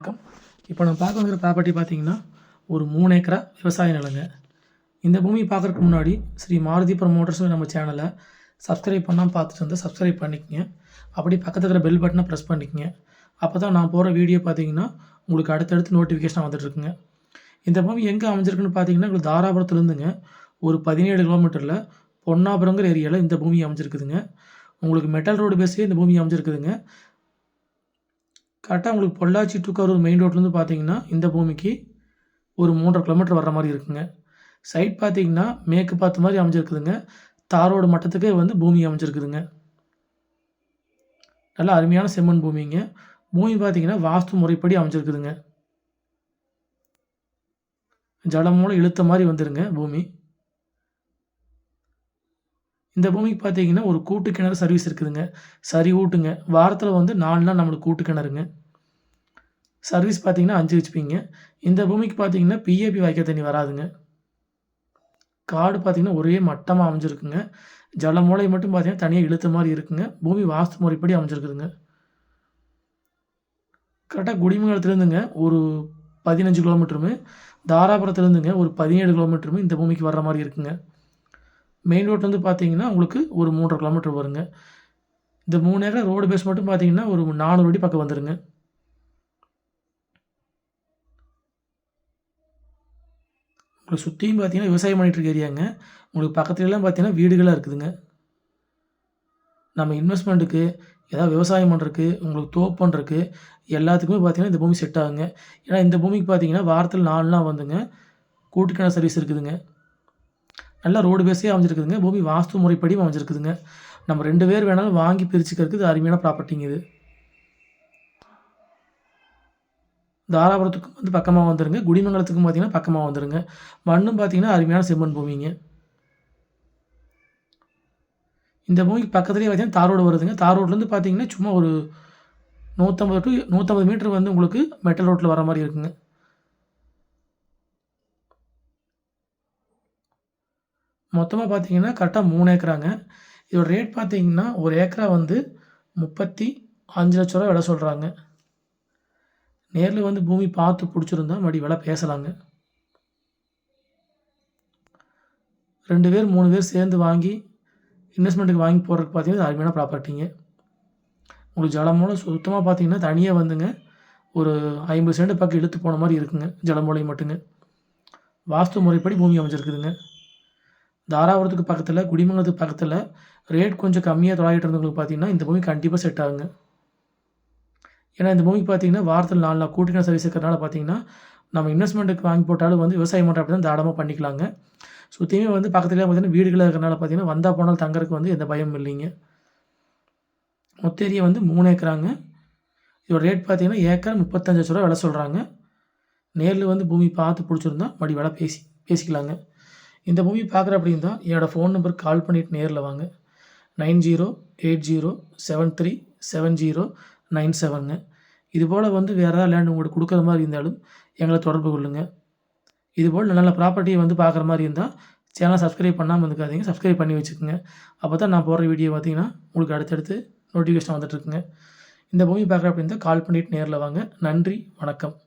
வணக்கம். இப்போ நம்ம பார்க்க வந்துக்கிற ப்ராப்பர்ட்டி பார்த்தீங்கன்னா ஒரு மூணு ஏக்கரா விவசாய நிலங்க. இந்த பூமி பார்க்குறதுக்கு முன்னாடி ஸ்ரீ மாருதி ப்ரமோட்டர்ஸ் நம்ம சேனலை சப்ஸ்கிரைப் பண்ணால் பார்த்துட்டு இருந்தால் சப்ஸ்கிரைப் பண்ணிக்கங்க. அப்படி பக்கத்தில் இருக்கிற பெல் பட்டனை ப்ரெஸ் பண்ணிக்கங்க. அப்போ தான் நான் போகிற வீடியோ பார்த்தீங்கன்னா உங்களுக்கு அடுத்தடுத்து நோட்டிஃபிகேஷன் வந்துட்டுருக்குங்க இந்த பூமி எங்கே அமைஞ்சிருக்குன்னு பார்த்தீங்கன்னா உங்களுக்கு தாராபுரத்துலேருந்துங்க ஒரு பதினேழு கிலோமீட்டரில் பொன்னாபுரங்கிற ஏரியாவில் இந்த பூமி அமைஞ்சிருக்குதுங்க. உங்களுக்கு மெட்டல் ரோடு பேஸ்லேயே இந்த பூமி அமைஞ்சிருக்குதுங்க. கரெக்டாக உங்களுக்கு பொள்ளாச்சி டு கரூர் மெயின் ரோட்லேருந்து பார்த்தீங்கன்னா இந்த பூமிக்கு ஒரு மூன்றரை கிலோமீட்டர் வர்ற மாதிரி இருக்குங்க. சைட் பார்த்தீங்கன்னா மேற்கு பார்த்த மாதிரி அமைஞ்சிருக்குதுங்க. தாரோடு மட்டத்துக்கே வந்து பூமி அமைஞ்சிருக்குதுங்க. நல்ல அருமையான செம்மண் பூமிங்க. பூமி பார்த்தீங்கன்னா வாஸ்து முறைப்படி அமைஞ்சிருக்குதுங்க. ஜலம் மூலம் இழுத்த மாதிரி வந்துருங்க பூமி. இந்த பூமிக்கு பார்த்தீங்கன்னா ஒரு கூட்டு கிணறு சர்வீஸ் இருக்குதுங்க. சரி ஊட்டுங்க. வாரத்தில் வந்து நாலு நாள் நம்மளுக்கு கூட்டு கிணறுங்க சர்வீஸ் பார்த்தீங்கன்னா அஞ்சு ஹெச்பிங்க இந்த பூமிக்கு பார்த்தீங்கன்னா பிஏபி வாய்க்க தண்ணி வராதுங்க. காடு பார்த்தீங்கன்னா ஒரே மட்டமாக அமைஞ்சிருக்குங்க. ஜல மூளை மட்டும் பார்த்தீங்கன்னா தனியாக இழுத்த மாதிரி இருக்குங்க. பூமி வாஸ்து முறைப்படி அமைஞ்சிருக்குதுங்க. கரெக்டாக குடிமங்கலத்துலேருந்துங்க ஒரு பதினஞ்சு கிலோமீட்டருமே தாராபுரத்துலேருந்துங்க ஒரு பதினேழு கிலோமீட்டருமே இந்த பூமிக்கு வர்ற மாதிரி இருக்குங்க. மெயின் ரோட் வந்து பார்த்தீங்கன்னா உங்களுக்கு ஒரு மூன்றரை கிலோமீட்டர் வருங்க. இந்த மூணு ஏக்கர் ரோடு பேஸ் மட்டும் பார்த்தீங்கன்னா ஒரு நானூறு அடி பக்கம் வந்துடுங்க உங்களை சுற்றியும் பார்த்தீங்கன்னா விவசாயம் பண்ணிட்டு இருக்க ஏரியாங்க உங்களுக்கு பக்கத்துலலாம் பார்த்தீங்கன்னா வீடுகளாக இருக்குதுங்க. நம்ம இன்வெஸ்ட்மெண்ட்டுக்கு ஏதாவது விவசாயம் பண்ணுறதுக்கு உங்களுக்கு தோப்பு பண்ணுறதுக்கு எல்லாத்துக்குமே பார்த்தீங்கன்னா இந்த பூமி செட் ஆகுங்க. ஏன்னா இந்த பூமிக்கு பார்த்தீங்கன்னா வாரத்தில் நாலு நாள் வந்துங்க. கூட்டுக்கான சர்வீஸ் இருக்குதுங்க. நல்லா ரோடு பேஸே அமைஞ்சிருக்குதுங்க. பூமி வாஸ்து முறைப்படி அமைஞ்சிருக்குதுங்க. நம்ம ரெண்டு பேர் வேணாலும் வாங்கி பிரிச்சுக்கிறதுக்கு இது அருமையான ப்ராப்பர்ட்டிங்க இது. தாராபுரத்துக்கும் வந்து பக்கமாக வந்துடுங்க குடிமங்கலத்துக்கும் பார்த்தீங்கன்னா பக்கமாக வந்துடுங்க மண்ணும் பார்த்தீங்கன்னா அருமையான செம்மண் பூமிங்க. இந்த பூமிக்கு பக்கத்துலேயே பார்த்தீங்கன்னா தார் ரோடு வருதுங்க. தார் ரோட்லேருந்து பார்த்தீங்கன்னா சும்மா ஒரு நூற்றம்பது டு நூற்றம்பது மீட்டர் வந்து உங்களுக்கு மெட்டல் ரோட்டில் வர மாதிரி இருக்குங்க. மொத்தமாக பார்த்தீங்கன்னா கரெக்டாக மூணு ஏக்கராங்க. இதோட ரேட் பார்த்தீங்கன்னா ஒரு ஏக்கரா வந்து முப்பத்தி அஞ்சு லட்ச ரூபா விலை சொல்கிறாங்க நேரில் வந்து பூமி பார்த்து பிடிச்சிருந்தா மறுபடி வில பேசலாங்க. ரெண்டு பேர் மூணு பேர் சேர்ந்து வாங்கி இன்வெஸ்ட்மெண்ட்டுக்கு வாங்கி போடுறதுக்கு பார்த்தீங்கன்னா அருமையான ப்ராப்பர்ட்டிங்க உங்களுக்கு ஜலமூலம் சுத்தமாக பார்த்தீங்கன்னா தனியாக வந்துங்க. ஒரு ஐம்பது சென்ட் பக்கம் இழுத்து போன மாதிரி இருக்குங்க ஜலமூலை மட்டுங்க. வாஸ்து முறைப்படி பூமி அமைஞ்சிருக்குதுங்க. தாராபுரத்துக்கு பக்கத்தில் குடிமங்கலத்துக்கு பக்கத்தில் ரேட் கொஞ்சம் கம்மியாக தொலைகிட்டு இருந்தவங்களுக்கு பார்த்தீங்கன்னா இந்த பூமி கண்டிப்பாக செட் ஆகுங்க. ஏன்னா இந்த பூமிக்கு பார்த்தீங்கன்னா வாரத்தில் நாலு நாள் கூட்டின சர்வீஸ் இருக்கிறனால பார்த்தீங்கன்னா நம்ம இன்வெஸ்ட்மெண்ட்டுக்கு வாங்கி போட்டாலும் வந்து விவசாயம் பண்ணுற அப்படி தான் தாடமாக பண்ணிக்கலாங்க சுற்றியுமே வந்து பக்கத்துலேயே பார்த்தீங்கன்னா வீடுகளாக இருக்கிறனால பார்த்தீங்கன்னா வந்தால் போனால் தங்கறதுக்கு வந்து எந்த பயம் இல்லைங்க. மொத்தேரியை வந்து மூணு ஏக்கராங்க. இதோட ரேட் பார்த்தீங்கன்னா ஏக்கர் முப்பத்தஞ்சு லட்ச ரூபா விலை சொல்கிறாங்க நேரில் வந்து பூமி பார்த்து பிடிச்சிருந்தா மறுபடி விலை பேசி பேசிக்கலாங்க. இந்த பூமி பார்க்குற அப்படின்னு தான் என்னோடய ஃபோன் நம்பருக்கு கால் பண்ணிவிட்டு நேரில் வாங்க. Nine zero eight zero seven three seven zero nine செவனுங்க. இதுபோல் வந்து வேறு ஏதாவது லேண்ட் உங்களுக்கு கொடுக்குற மாதிரி இருந்தாலும் எங்களை தொடர்பு கொள்ளுங்கள் இதுபோல் நல்ல நல்ல ப்ராப்பர்ட்டியை வந்து பார்க்குற மாதிரி இருந்தால் சேனலை சப்ஸ்கிரைப் பண்ணாமல் இருக்காதீங்க சப்ஸ்கிரைப் பண்ணி வச்சுக்கோங்க. அப்போ தான் நான் போடுற வீடியோ பார்த்தீங்கன்னா உங்களுக்கு அடுத்தடுத்து நோட்டிஃபிகேஷன் வந்துட்டுருக்குங்க இந்த பூமி பார்க்குற அப்படின்னா கால் பண்ணிவிட்டு நேரில் வாங்க. நன்றி வணக்கம்.